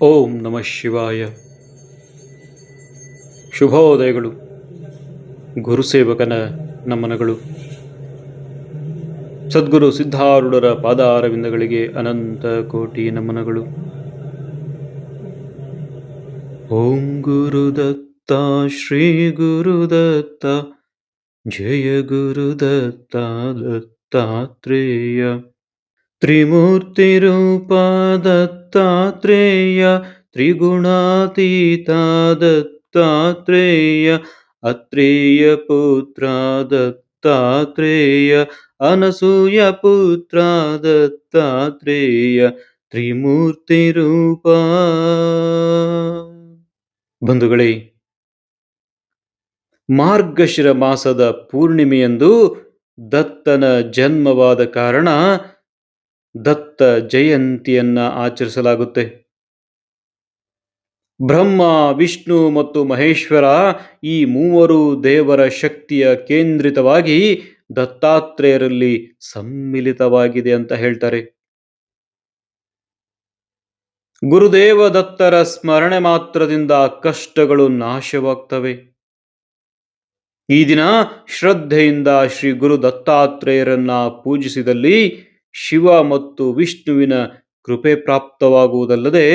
ಓಂ ನಮಃ ಶಿವಾಯ. ಶುಭೋದಯಗಳು. ಗುರುಸೇವಕನ ನಮನಗಳು. ಸದ್ಗುರು ಸಿದ್ಧಾರೂಢರ ಪಾದಾರವಿಂದಗಳಿಗೆ ಅನಂತ ಕೋಟಿ ನಮನಗಳು. ಓಂ ಗುರುದತ್ತ, ಶ್ರೀ ಗುರುದತ್ತ, ಜಯ ಗುರುದತ್ತ, ದತ್ತಾತ್ರೇಯ. ತ್ರಿಮೂರ್ತಿರೂಪ ದತ್ತಾತ್ರೇಯ ತ್ರಿಗುಣಾತೀತ ದತ್ತಾತ್ರೇಯ ಅತ್ರೇಯ ಪುತ್ರ ದತ್ತಾತ್ರೇಯ ಅನಸೂಯ ಪುತ್ರ ದತ್ತಾತ್ರೇಯ ತ್ರಿಮೂರ್ತಿ ರೂಪ ಬಂಧುಗಳೇ ಮಾರ್ಗಶಿರ ಮಾಸದ ಪೂರ್ಣಿಮೆಯಂದು ದತ್ತನ ಜನ್ಮವಾದ ಕಾರಣ ದತ್ತ ಜಯಂತಿಯನ್ನ ಆಚರಿಸಲಾಗುತ್ತೆ. ಬ್ರಹ್ಮ, ವಿಷ್ಣು ಮತ್ತು ಮಹೇಶ್ವರ ಈ ಮೂವರು ದೇವರ ಶಕ್ತಿಯ ಕೇಂದ್ರಿತವಾಗಿ ದತ್ತಾತ್ರೇಯರಲ್ಲಿ ಸಮ್ಮಿಲಿತವಾಗಿದೆ ಅಂತ ಹೇಳ್ತಾರೆ. ಗುರುದೇವ ದತ್ತರ ಸ್ಮರಣೆ ಮಾತ್ರದಿಂದ ಕಷ್ಟಗಳು ನಾಶವಾಗ್ತವೆ. ಈ ದಿನ ಶ್ರದ್ಧೆಯಿಂದ ಶ್ರೀ ಗುರು ದತ್ತಾತ್ರೇಯರನ್ನ ಪೂಜಿಸಿದಲ್ಲಿ ಶಿವ ಮತ್ತು ವಿಷ್ಣುವಿನ ಕೃಪೆ ಪ್ರಾಪ್ತವಾಗುವುದಲ್ಲದೆ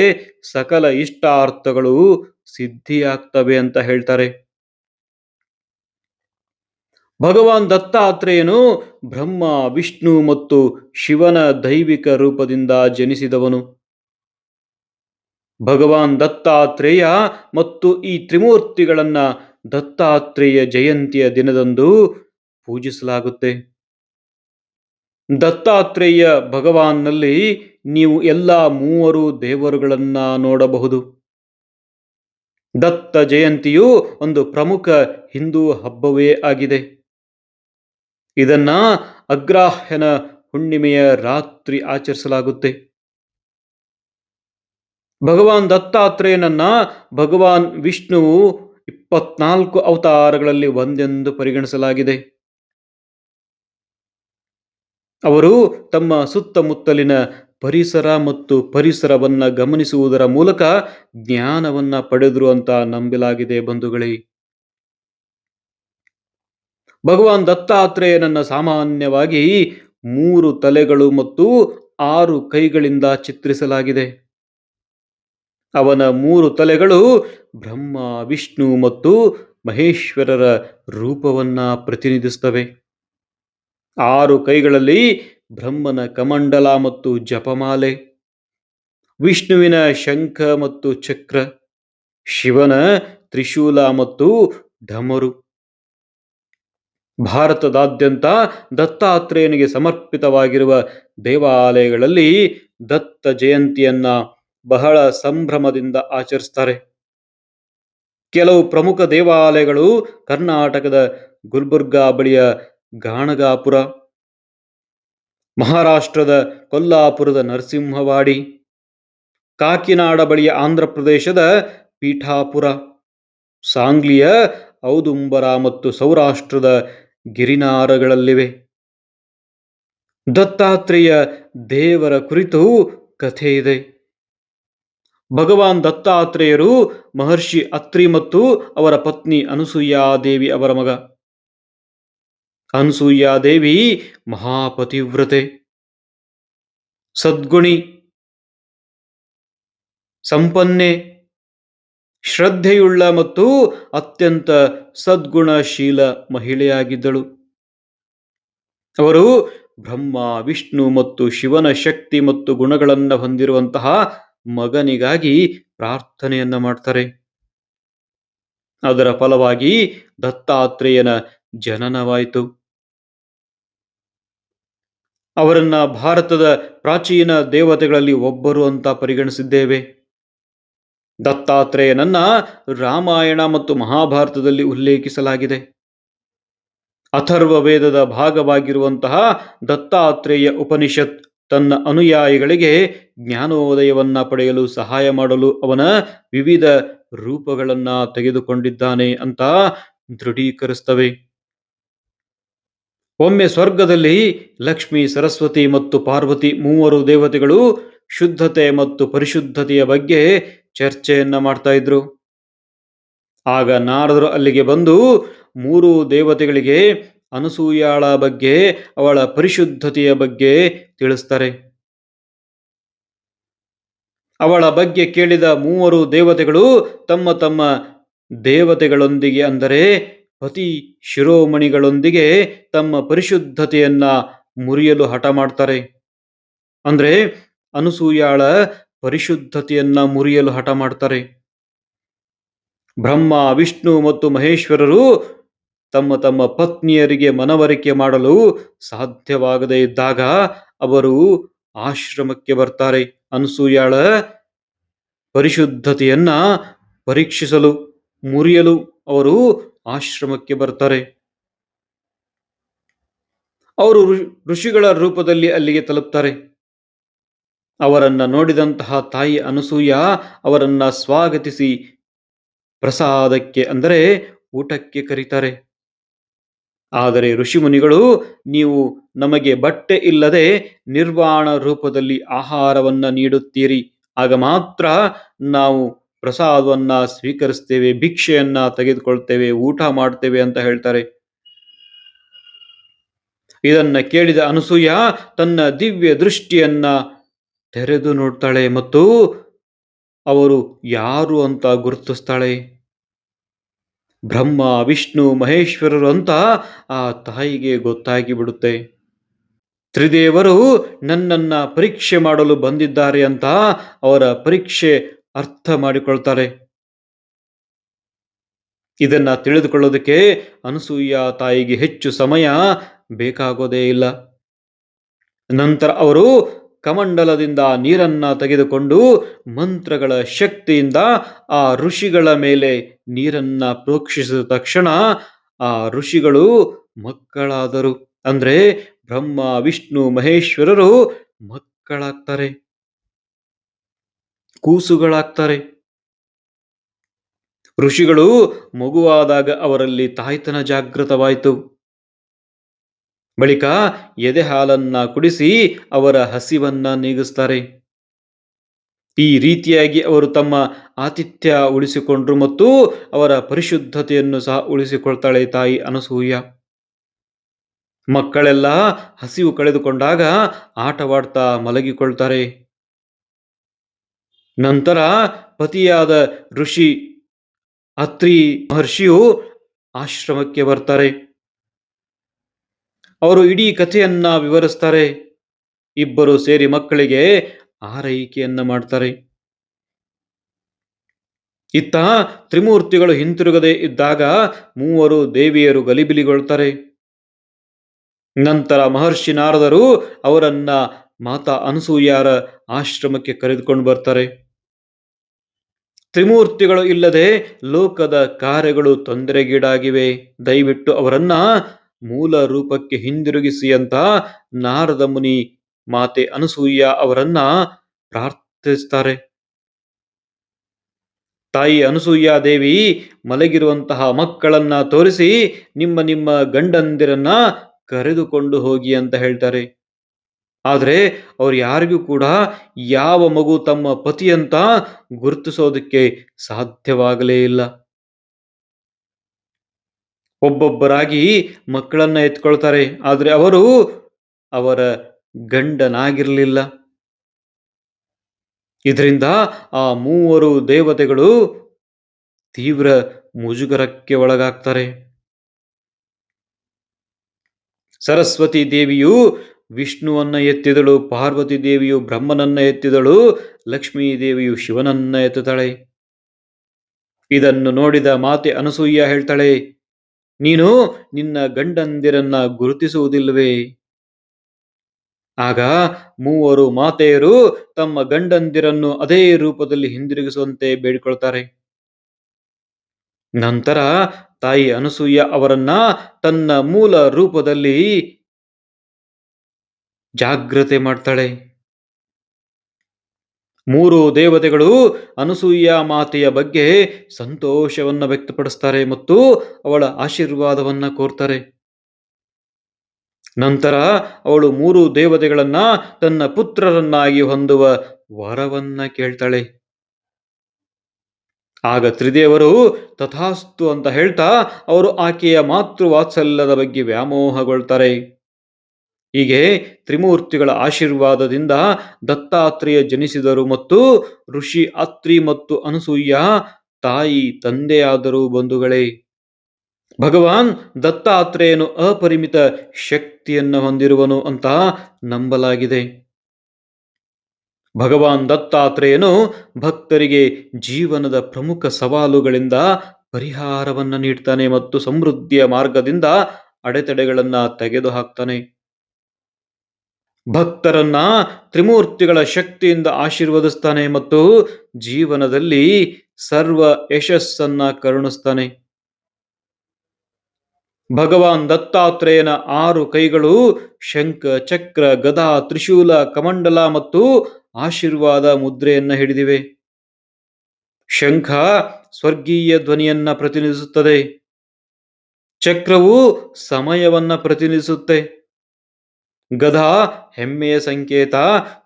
ಸಕಲ ಇಷ್ಟಾರ್ಥಗಳು ಸಿದ್ಧಿಯಾಗ್ತವೆ ಅಂತ ಹೇಳ್ತಾರೆ. ಭಗವಾನ್ ದತ್ತಾತ್ರೇಯನು ಬ್ರಹ್ಮ, ವಿಷ್ಣು ಮತ್ತು ಶಿವನ ದೈವಿಕ ರೂಪದಿಂದ ಜನಿಸಿದವನು. ಭಗವಾನ್ ದತ್ತಾತ್ರೇಯ ಮತ್ತು ಈ ತ್ರಿಮೂರ್ತಿಗಳನ್ನ ದತ್ತಾತ್ರೇಯ ಜಯಂತಿಯ ದಿನದಂದು ಪೂಜಿಸಲಾಗುತ್ತೆ. ದತ್ತಾತ್ರೇಯ ಭಗವಾನ್ನಲ್ಲಿ ನೀವು ಎಲ್ಲ ಮೂವರು ದೇವರುಗಳನ್ನ ನೋಡಬಹುದು. ದತ್ತ ಜಯಂತಿಯು ಒಂದು ಪ್ರಮುಖ ಹಿಂದೂ ಹಬ್ಬವೇ ಆಗಿದೆ. ಇದನ್ನ ಅಗ್ರಾಹ್ಯನ ಹುಣ್ಣಿಮೆಯ ರಾತ್ರಿ ಆಚರಿಸಲಾಗುತ್ತೆ. ಭಗವಾನ್ ದತ್ತಾತ್ರೇಯನನ್ನ ಭಗವಾನ್ ವಿಷ್ಣುವು ಇಪ್ಪತ್ನಾಲ್ಕು ಅವತಾರಗಳಲ್ಲಿ ಒಂದೆಂದು ಪರಿಗಣಿಸಲಾಗಿದೆ. ಅವರು ತಮ್ಮ ಸುತ್ತಮುತ್ತಲಿನ ಪರಿಸರ ಮತ್ತು ಪರಿಸರವನ್ನು ಗಮನಿಸುವುದರ ಮೂಲಕ ಜ್ಞಾನವನ್ನು ಪಡೆದರು ಅಂತ ನಂಬಲಾಗಿದೆ ಬಂಧುಗಳೇ. ಭಗವಾನ್ ದತ್ತಾತ್ರೇಯನನ್ನು ಸಾಮಾನ್ಯವಾಗಿ ಮೂರು ತಲೆಗಳು ಮತ್ತು ಆರು ಕೈಗಳಿಂದ ಚಿತ್ರಿಸಲಾಗಿದೆ. ಅವನ ಮೂರು ತಲೆಗಳು ಬ್ರಹ್ಮ, ವಿಷ್ಣು ಮತ್ತು ಮಹೇಶ್ವರರ ರೂಪವನ್ನ ಪ್ರತಿನಿಧಿಸ್ತವೆ ಆರು ಕೈಗಳಲ್ಲಿ ಬ್ರಹ್ಮನ ಕಮಂಡಲ ಮತ್ತು ಜಪಮಾಲೆ, ವಿಷ್ಣುವಿನ ಶಂಖ ಮತ್ತು ಚಕ್ರ, ಶಿವನ ತ್ರಿಶೂಲ ಮತ್ತು ಢಮರು ಭಾರತದಾದ್ಯಂತ ದತ್ತಾತ್ರೇಯನಿಗೆ ಸಮರ್ಪಿತವಾಗಿರುವ ದೇವಾಲಯಗಳಲ್ಲಿ ದತ್ತ ಜಯಂತಿಯನ್ನ ಬಹಳ ಸಂಭ್ರಮದಿಂದ ಆಚರಿಸ್ತಾರೆ. ಕೆಲವು ಪ್ರಮುಖ ದೇವಾಲಯಗಳು ಕರ್ನಾಟಕದ ಗುಲ್ಬರ್ಗಾ ಬಳಿಯ ಗಾಣಗಾಪುರ, ಮಹಾರಾಷ್ಟ್ರದ ಕೊಲ್ಲಾಪುರದ ನರಸಿಂಹವಾಡಿ, ಕಾಕಿನಾಡ ಬಳಿಯ ಆಂಧ್ರ ಪ್ರದೇಶದ ಪೀಠಾಪುರ, ಸಾಂಗ್ಲಿಯ ಔದುಂಬರ ಮತ್ತು ಸೌರಾಷ್ಟ್ರದ ಗಿರಿನಾರಗಳಲ್ಲಿವೆ. ದತ್ತಾತ್ರೇಯ ದೇವರ ಕುರಿತು ಕಥೆ ಇದೆ. ಭಗವಾನ್ ದತ್ತಾತ್ರೇಯರು ಮಹರ್ಷಿ ಅತ್ರಿ ಮತ್ತು ಅವರ ಪತ್ನಿ ಅನಸೂಯಾದೇವಿ ಅವರ ಮಗ. ಅನಸೂಯಾದೇವಿ ಮಹಾಪತಿವ್ರತೆ. ಸದ್ಗುಣಿ ಸಂಪನ್ನೆ ಶ್ರದ್ಧೆಯುಳ್ಳ ಮತ್ತು ಅತ್ಯಂತ ಸದ್ಗುಣಶೀಲ ಮಹಿಳೆಯಾಗಿದ್ದಳು. ಅವರು ಬ್ರಹ್ಮ, ವಿಷ್ಣು ಮತ್ತು ಶಿವನ ಶಕ್ತಿ ಮತ್ತು ಗುಣಗಳನ್ನು ಹೊಂದಿರುವಂತಹ ಮಗನಿಗಾಗಿ ಪ್ರಾರ್ಥನೆಯನ್ನ ಮಾಡ್ತಾರೆ. ಅದರ ಫಲವಾಗಿ ದತ್ತಾತ್ರೇಯನ ಜನನವಾಯಿತು. ಅವರನ್ನ ಭಾರತದ ಪ್ರಾಚೀನ ದೇವತೆಗಳಲ್ಲಿ ಒಬ್ಬರು ಅಂತ ಪರಿಗಣಿಸಿದ್ದೇವೆ. ದತ್ತಾತ್ರೇಯನನ್ನ ರಾಮಾಯಣ ಮತ್ತು ಮಹಾಭಾರತದಲ್ಲಿ ಉಲ್ಲೇಖಿಸಲಾಗಿದೆ. ಅಥರ್ವ ವೇದದ ಭಾಗವಾಗಿರುವಂತಹ ದತ್ತಾತ್ರೇಯ ಉಪನಿಷತ್ ತನ್ನ ಅನುಯಾಯಿಗಳಿಗೆ ಜ್ಞಾನೋದಯವನ್ನ ಪಡೆಯಲು ಸಹಾಯ ಮಾಡಲು ಅವನ ವಿವಿಧ ರೂಪಗಳನ್ನ ತೆಗೆದುಕೊಂಡಿದ್ದಾನೆ ಅಂತ ದೃಢೀಕರಿಸ್ತವೆ. ಒಮ್ಮೆ ಸ್ವರ್ಗದಲ್ಲಿ ಲಕ್ಷ್ಮಿ, ಸರಸ್ವತಿ ಮತ್ತು ಪಾರ್ವತಿ ಮೂವರು ದೇವತೆಗಳು ಶುದ್ಧತೆ ಮತ್ತು ಪರಿಶುದ್ಧತೆಯ ಬಗ್ಗೆ ಚರ್ಚೆಯನ್ನ ಮಾಡ್ತಾ ಇದ್ರು. ಆಗ ನಾರದರು ಅಲ್ಲಿಗೆ ಬಂದು ಮೂರು ದೇವತೆಗಳಿಗೆ ಅನಸೂಯಾಳ ಬಗ್ಗೆ, ಅವಳ ಪರಿಶುದ್ಧತೆಯ ಬಗ್ಗೆ ತಿಳಿಸ್ತಾರೆ. ಅವಳ ಬಗ್ಗೆ ಕೇಳಿದ ಮೂವರು ದೇವತೆಗಳು ತಮ್ಮ ತಮ್ಮ ದೇವತೆಗಳೊಂದಿಗೆ ಅಂದರೆ ಪತಿ ಶಿರೋಮಣಿಗಳೊಂದಿಗೆ ತಮ್ಮ ಪರಿಶುದ್ಧತೆಯನ್ನ ಮುರಿಯಲು ಹಠ ಮಾಡ್ತಾರೆ. ಅಂದ್ರೆ ಅನುಸೂಯಾಳ ಪರಿಶುದ್ಧತೆಯನ್ನ ಮುರಿಯಲು ಹಠ ಮಾಡ್ತಾರೆ. ಬ್ರಹ್ಮ, ವಿಷ್ಣು ಮತ್ತು ಮಹೇಶ್ವರರು ತಮ್ಮ ತಮ್ಮ ಪತ್ನಿಯರಿಗೆ ಮನವರಿಕೆ ಮಾಡಲು ಸಾಧ್ಯವಾಗದೇ ಇದ್ದಾಗ ಅವರು ಆಶ್ರಮಕ್ಕೆ ಬರ್ತಾರೆ. ಅನಸೂಯಾಳ ಪರಿಶುದ್ಧತೆಯನ್ನ ಪರೀಕ್ಷಿಸಲು, ಮುರಿಯಲು ಅವರು ಆಶ್ರಮಕ್ಕೆ ಬರ್ತಾರೆ. ಅವರು ಋಷಿಗಳ ರೂಪದಲ್ಲಿ ಅಲ್ಲಿಗೆ ತಲುಪ್ತಾರೆ. ಅವರನ್ನ ನೋಡಿದಂತಹ ತಾಯಿ ಅನಸೂಯ ಅವರನ್ನ ಸ್ವಾಗತಿಸಿ ಪ್ರಸಾದಕ್ಕೆ ಅಂದರೆ ಊಟಕ್ಕೆ ಕರೀತಾರೆ. ಆದರೆ ಋಷಿಮುನಿಗಳು, ನೀವು ನಮಗೆ ಬಟ್ಟೆ ಇಲ್ಲದೆ ನಿರ್ವಾಣ ರೂಪದಲ್ಲಿ ಆಹಾರವನ್ನ ನೀಡುತ್ತೀರಿ. ಆಗ ಮಾತ್ರ ನಾವು ಪ್ರಸಾದವನ್ನ ಸ್ವೀಕರಿಸ್ತೇವೆ, ಭಿಕ್ಷೆಯನ್ನ ತೆಗೆದುಕೊಳ್ತೇವೆ, ಊಟ ಮಾಡ್ತೇವೆ ಅಂತ ಹೇಳ್ತಾರೆ. ಇದನ್ನ ಕೇಳಿದ ಅನಸೂಯ ತನ್ನ ದಿವ್ಯ ದೃಷ್ಟಿಯನ್ನ ತೆರೆದು ನೋಡ್ತಾಳೆ ಮತ್ತು ಅವರು ಯಾರು ಅಂತ ಗುರುತಿಸ್ತಾಳೆ. ಬ್ರಹ್ಮ, ವಿಷ್ಣು, ಮಹೇಶ್ವರರು ಅಂತ ಆ ತಾಯಿಗೆ ಗೊತ್ತಾಗಿ ಬಿಡುತ್ತೆ. ತ್ರಿದೇವರು ನನ್ನನ್ನ ಪರೀಕ್ಷೆ ಮಾಡಲು ಬಂದಿದ್ದಾರೆ ಅಂತ ಅವರ ಪರೀಕ್ಷೆ ಅರ್ಥ ಮಾಡಿಕೊಳ್ತಾರೆ ಇದನ್ನ ತಿಳಿದುಕೊಳ್ಳೋದಕ್ಕೆ ಅನಸೂಯ ತಾಯಿಗೆ ಹೆಚ್ಚು ಸಮಯ ಬೇಕಾಗೋದೇ ಇಲ್ಲ. ನಂತರ ಅವರು ಕಮಂಡಲದಿಂದ ನೀರನ್ನ ತೆಗೆದುಕೊಂಡು ಮಂತ್ರಗಳ ಶಕ್ತಿಯಿಂದ ಆ ಋಷಿಗಳ ಮೇಲೆ ನೀರನ್ನ ಪ್ರೋಕ್ಷಿಸಿದ ತಕ್ಷಣ ಆ ಋಷಿಗಳು ಮಕ್ಕಳಾದರು. ಅಂದ್ರೆ ಬ್ರಹ್ಮ, ವಿಷ್ಣು, ಮಹೇಶ್ವರರು ಮಕ್ಕಳಾಗ್ತಾರೆ. ಕೂಸುಗಳಾಗ್ತಾರೆ. ಋಷಿಗಳು ಮಗುವಾದಾಗ ಅವರಲ್ಲಿ ತಾಯ್ತನ ಜಾಗೃತವಾಯಿತು. ಬಳಿಕ ಎದೆ ಹಾಲನ್ನ ಕುಡಿಸಿ ಅವರ ಹಸಿವನ್ನ ನೀಗಿಸ್ತಾರೆ. ಈ ರೀತಿಯಾಗಿ ಅವರು ತಮ್ಮ ಆತಿಥ್ಯ ಉಳಿಸಿಕೊಂಡ್ರು ಮತ್ತು ಅವರ ಪರಿಶುದ್ಧತೆಯನ್ನು ಸಹ ಉಳಿಸಿಕೊಳ್ತಾಳೆ ತಾಯಿ ಅನಸೂಯ. ಮಕ್ಕಳೆಲ್ಲ ಹಸಿವು ಕಳೆದುಕೊಂಡಾಗ ಆಟವಾಡ್ತಾ ಮಲಗಿಕೊಳ್ತಾರೆ. ನಂತರ ಪತಿಯಾದ ಋಷಿ ಅತ್ರಿ ಮಹರ್ಷಿಯು ಆಶ್ರಮಕ್ಕೆ ಬರ್ತಾರೆ. ಅವರು ಇಡೀ ಕಥೆಯನ್ನ ವಿವರಿಸ್ತಾರೆ. ಇಬ್ಬರು ಸೇರಿ ಮಕ್ಕಳಿಗೆ ಆರೈಕೆಯನ್ನ ಮಾಡ್ತಾರೆ. ಇತ್ತ ತ್ರಿಮೂರ್ತಿಗಳು ಹಿಂತಿರುಗದೆ ಇದ್ದಾಗ ಮೂವರು ದೇವಿಯರು ಗಲಿಬಿಲಿಗೊಳ್ತಾರೆ. ನಂತರ ಮಹರ್ಷಿ ನಾರದರು ಅವರನ್ನ ಮಾತಾ ಅನಸೂಯಾರ ಆಶ್ರಮಕ್ಕೆ ಕರೆದುಕೊಂಡು ಬರ್ತಾರೆ. ತ್ರಿಮೂರ್ತಿಗಳು ಇಲ್ಲದೆ ಲೋಕದ ಕಾರ್ಯಗಳು ತೊಂದರೆಗೀಡಾಗಿವೆ. ದಯವಿಟ್ಟು ಅವರನ್ನ ಮೂಲ ರೂಪಕ್ಕೆ ಹಿಂದಿರುಗಿಸಿ ಅಂತ ನಾರದ ಮುನಿ ಮಾತೆ ಅನಸೂಯ ಅವರನ್ನ ಪ್ರಾರ್ಥಿಸ್ತಾರೆ. ತಾಯಿ ಅನಸೂಯ ದೇವಿ ಮಲಗಿರುವಂತಹ ಮಕ್ಕಳನ್ನ ತೋರಿಸಿ ನಿಮ್ಮ ನಿಮ್ಮ ಗಂಡಂದಿರನ್ನ ಕರೆದುಕೊಂಡು ಹೋಗಿ ಅಂತ ಹೇಳ್ತಾರೆ. ಆದರೆ ಅವ್ರು ಯಾರಿಗೂ ಕೂಡ ಯಾವ ಮಗು ತಮ್ಮ ಪತಿಯಂತ ಗುರುತಿಸೋದಕ್ಕೆ ಸಾಧ್ಯವಾಗಲೇ ಇಲ್ಲ. ಒಬ್ಬೊಬ್ಬರಾಗಿ ಮಕ್ಕಳನ್ನ ಎತ್ಕೊಳ್ತಾರೆ, ಆದರೆ ಅವರು ಅವರ ಗಂಡನಾಗಿರಲಿಲ್ಲ. ಇದರಿಂದ ಆ ಮೂವರು ದೇವತೆಗಳು ತೀವ್ರ ಮುಜುಗರಕ್ಕೆ ಒಳಗಾಗ್ತಾರೆ. ಸರಸ್ವತಿ ದೇವಿಯು ವಿಷ್ಣುವನ್ನ ಎತ್ತಿದಳು, ಪಾರ್ವತಿ ದೇವಿಯು ಬ್ರಹ್ಮನನ್ನ ಎತ್ತಿದಳು, ಲಕ್ಷ್ಮೀ ದೇವಿಯು ಶಿವನನ್ನ ಎತ್ತುತ್ತಾಳೆ. ಇದನ್ನು ನೋಡಿದ ಮಾತೆ ಅನಸೂಯ ಹೇಳ್ತಾಳೆ, ನೀನು ನಿನ್ನ ಗಂಡಂದಿರನ್ನ ಗುರುತಿಸುವುದಿಲ್ಲವೇ? ಆಗ ಮೂವರು ಮಾತೆಯರು ತಮ್ಮ ಗಂಡಂದಿರನ್ನು ಅದೇ ರೂಪದಲ್ಲಿ ಹಿಂದಿರುಗಿಸುವಂತೆ ಬೇಡಿಕೊಳ್ತಾರೆ ನಂತರ ತಾಯಿ ಅನಸೂಯ ಅವರನ್ನ ತನ್ನ ಮೂಲ ರೂಪದಲ್ಲಿ ಜಾಗ್ರತೆ ಮಾಡ್ತಾಳೆ. ಮೂರು ದೇವತೆಗಳು ಅನಸೂಯ ಮಾತೆಯ ಬಗ್ಗೆ ಸಂತೋಷವನ್ನ ವ್ಯಕ್ತಪಡಿಸ್ತಾರೆ ಮತ್ತು ಅವಳ ಆಶೀರ್ವಾದವನ್ನ ಕೋರ್ತಾರೆ. ನಂತರ ಅವಳು ಮೂರು ದೇವತೆಗಳನ್ನ ತನ್ನ ಪುತ್ರರನ್ನಾಗಿ ಹೊಂದುವ ವರವನ್ನ ಕೇಳ್ತಾಳೆ. ಆಗ ತ್ರಿದೇವರು, ತಥಾಸ್ತು ಅಂತ ಹೇಳ್ತಾ, ಅವರು ಆಕೆಯ ಮಾತೃ ವಾತ್ಸಲ್ಯದ ಬಗ್ಗೆ ವ್ಯಾಮೋಹಗೊಳ್ತಾರೆ. ಹೀಗೆ ತ್ರಿಮೂರ್ತಿಗಳ ಆಶೀರ್ವಾದದಿಂದ ದತ್ತಾತ್ರೇಯ ಜನಿಸಿದರು ಮತ್ತು ಋಷಿ ಅತ್ರಿ ಮತ್ತು ಅನಸೂಯ ತಾಯಿ ತಂದೆಯಾದರೂ ಬಂಧುಗಳೇ. ಭಗವಾನ್ ದತ್ತಾತ್ರೇಯನು ಅಪರಿಮಿತ ಶಕ್ತಿಯನ್ನು ಹೊಂದಿರುವನು ಅಂತ ನಂಬಲಾಗಿದೆ. ಭಗವಾನ್ ದತ್ತಾತ್ರೇಯನು ಭಕ್ತರಿಗೆ ಜೀವನದ ಪ್ರಮುಖ ಸವಾಲುಗಳಿಂದ ಪರಿಹಾರವನ್ನು ನೀಡ್ತಾನೆ ಮತ್ತು ಸಮೃದ್ಧಿಯ ಮಾರ್ಗದಿಂದ ಅಡೆತಡೆಗಳನ್ನು ತೆಗೆದುಹಾಕ್ತಾನೆ. ಭಕ್ತರನ್ನ ತ್ರಿಮೂರ್ತಿಗಳ ಶಕ್ತಿಯಿಂದ ಆಶೀರ್ವದಿಸ್ತಾನೆ ಮತ್ತು ಜೀವನದಲ್ಲಿ ಸರ್ವ ಯಶಸ್ಸನ್ನ ಕರುಣಿಸ್ತಾನೆ. ಭಗವಾನ್ ದತ್ತಾತ್ರೇಯನ ಆರು ಕೈಗಳು ಶಂಖ, ಚಕ್ರ, ಗದಾ, ತ್ರಿಶೂಲ, ಕಮಂಡಲ ಮತ್ತು ಆಶೀರ್ವಾದ ಮುದ್ರೆಯನ್ನ ಹಿಡಿದಿವೆ. ಶಂಖ ಸ್ವರ್ಗೀಯ ಧ್ವನಿಯನ್ನ ಪ್ರತಿನಿಧಿಸುತ್ತದೆ. ಚಕ್ರವು ಸಮಯವನ್ನ ಪ್ರತಿನಿಧಿಸುತ್ತೆ. ಗದಾ ಹೆಮ್ಮೆಯ ಸಂಕೇತ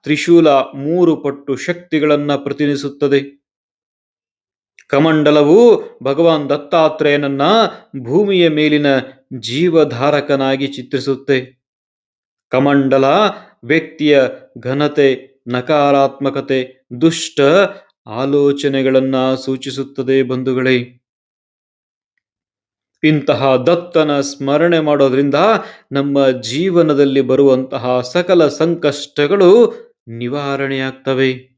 ತ್ರಿಶೂಲ ಮೂರು ಪಟ್ಟು ಶಕ್ತಿಗಳನ್ನ ಪ್ರತಿನಿಧಿಸುತ್ತದೆ. ಕಮಂಡಲವು ಭಗವಾನ್ ದತ್ತಾತ್ರೇಯನನ್ನ ಭೂಮಿಯ ಮೇಲಿನ ಜೀವಧಾರಕನಾಗಿ ಚಿತ್ರಿಸುತ್ತೆ. ಕಮಂಡಲ ವ್ಯಕ್ತಿಯ ಘನತೆ, ನಕಾರಾತ್ಮಕತೆ, ದುಷ್ಟ ಆಲೋಚನೆಗಳನ್ನ ಸೂಚಿಸುತ್ತದೆ ಬಂಧುಗಳೇ. ಇಂತಹ ದತ್ತನ ಸ್ಮರಣೆ ಮಾಡೋದ್ರಿಂದ ನಮ್ಮ ಜೀವನದಲ್ಲಿ ಬರುವಂತಹ ಸಕಲ ಸಂಕಷ್ಟಗಳು ನಿವಾರಣೆಯಾಗ್ತವೆ.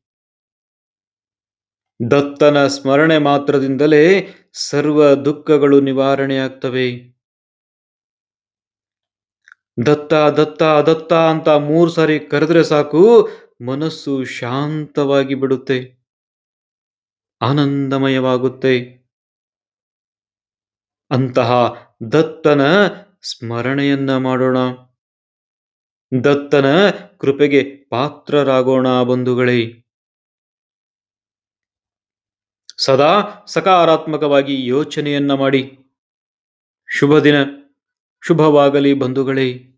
ದತ್ತನ ಸ್ಮರಣೆ ಮಾತ್ರದಿಂದಲೇ ಸರ್ವ ದುಃಖಗಳು ನಿವಾರಣೆಯಾಗ್ತವೆ. ದತ್ತ ದತ್ತ ದತ್ತ ಅಂತ ಮೂರು ಸಾರಿ ಕರೆದ್ರೆ ಸಾಕು, ಮನಸ್ಸು ಶಾಂತವಾಗಿ ಬಿಡುತ್ತೆ. ಆನಂದಮಯವಾಗುತ್ತೆ. ಅಂತಹ ದತ್ತನ ಸ್ಮರಣೆಯನ್ನ ಮಾಡೋಣ. ದತ್ತನ ಕೃಪೆಗೆ ಪಾತ್ರರಾಗೋಣ ಬಂಧುಗಳೇ. ಸದಾ ಸಕಾರಾತ್ಮಕವಾಗಿ ಯೋಚನೆಯನ್ನ ಮಾಡಿ. ಶುಭ ದಿನ ಶುಭವಾಗಲಿ ಬಂಧುಗಳೇ.